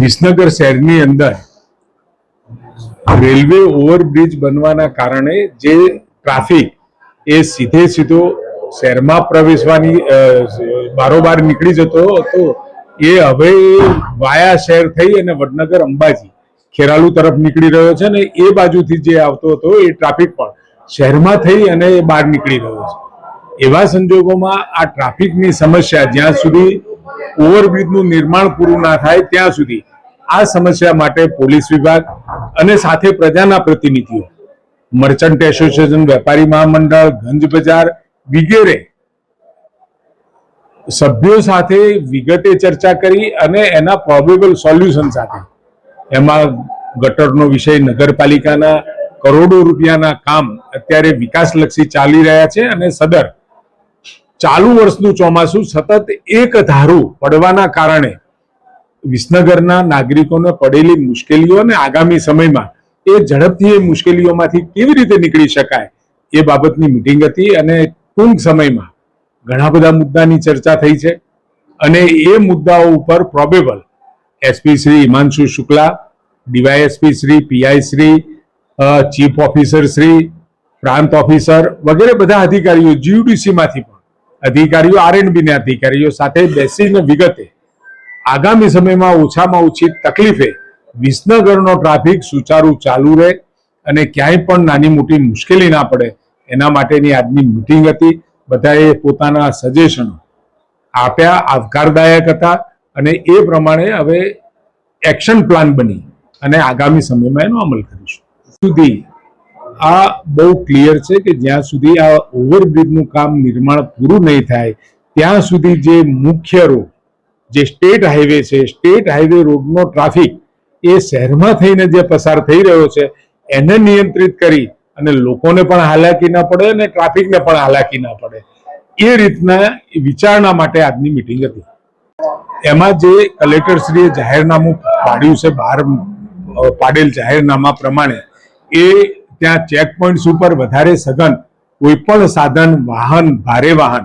વિસનગર શહેરની અંદર railway overbridge બનવાના કારણે જે ટ્રાફિક એ સીધે સીધો શહેરમાં પ્રવેશવાની બારોબાર નીકળી જતો હતો, એ હવે વાયા શહેર થઈ અને વડનગર અંબાજી ખેરાલુ તરફ નીકળી રહ્યો છે ને એ બાજુથી જે આવતો હતો એ ટ્રાફિક પણ શહેરમાં થઈ અને બહાર નીકળી રહ્યો છે. એવા સંજોગોમાં આ ટ્રાફિકની સમસ્યા જ્યાં સુધી ઓવરબ્રિજનું નિર્માણ પૂરું ના થાય ત્યાં સુધી આ સમસ્યા માટે પોલીસ વિભાગ અને સાથે પ્રજાના પ્રતિનિધિઓ, મર્ચન્ટ એસોસિએશન વેપારી મહામંડળ, ગંજ બજાર વગેરે સભ્યો સાથે વિગતે ચર્ચા કરી અને એના પ્રોબેબલ સોલ્યુશન સાથે એમાં ગટરનો વિષય નગરપાલિકાના કરોડો રૂપિયાના કામ અત્યારે વિકાસલક્ષી ચાલી રહ્યા છે અને સદર ચાલુ વર્ષનું ચોમાસું સતત એક ધારું પડવાના કારણે વિસનગરના નાગરિકોને પડેલી મુશ્કેલીઓ અને આગામી સમયમાં એ ઝડપથી એ મુશ્કેલીઓમાંથી કેવી રીતે નીકળી શકાય એ બાબતની મિટિંગ હતી અને ટૂંક સમયમાં ઘણા બધા મુદ્દાની ચર્ચા થઈ છે અને એ મુદ્દાઓ ઉપર probable SP Shri Himanshu Shukla DYSP Shri PI Shri chief officer Shri, પ્રાંત ઓફિસર વગેરે બધા અધિકારીઓ જીયુડીસીમાંથી પણ અધિકારીઓ આરએનબી ના અધિકારીઓ સાથે બેસીને વિગતે. આગામી સમયમાં ઓછામાં ઓછી તકલીફે વિસનગરનો ટ્રાફિક સુચારુ ચાલુ રહે અને ક્યાંય પણ નાની મોટી મુશ્કેલી ના પડે એના માટેની આજની મિટિંગ હતી. બધાએ પોતાના સજેશનો આપ્યા, આવકારદાયક હતા અને એ પ્રમાણે હવે એક્શન પ્લાન બની અને આગામી સમયમાં એનો અમલ કરીશું. સુધી આ બહુ ક્લિયર છે કે જ્યાં સુધી આ ઓવરબ્રિજનું કામ નિર્માણ પૂરું નહીં થાય, ત્યાં સુધી જે મુખ્ય રોડ જે સ્ટેટ હાઈવે છે સ્ટેટ હાઈવે રોડનો ટ્રાફિક એ શહેરમાં થઈને જે પસાર થઈ રહ્યો છે, એને નિયંત્રિત કરી અને લોકોને પણ હાલાકી ના પડે અને ટ્રાફિકને પણ હાલાકી ના પડે. એ રીતના વિચારણા માટે આજની મિટિંગ હતી. એમાં જે કલેક્ટરશ્રીએ જાહેરનામું પાડ્યું છે બહાર પાડેલ જાહેરનામા પ્રમાણે, એ ત્યાં ચેક પોઈન્ટ્સ ઉપર વધારે સઘન કોઈ પણ સાધન, વાહન, ભારે વાહન,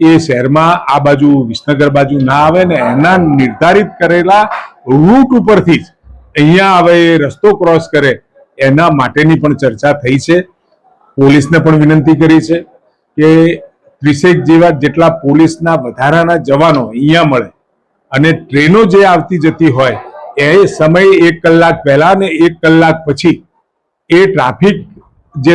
એ શહેરમાં આ બાજુ વિસનગર બાજુ ના આવે ને એના નિર્ધારિત કરેલા રૂટ ઉપરથી જ અહીંયા આવે, રસ્તો ક્રોસ કરે, એના માટેની પણ ચર્ચા થઈ છે. પોલીસને પણ વિનંતી કરી છે કે ત્રીસેક જેવા જેટલા પોલીસના વધારાના જવાનો અહીંયા મળે અને ટ્રેનો જે આવતી જતી હોય, એ સમય એક કલાક પહેલા ને એક કલાક પછી એ ટ્રાફિક જે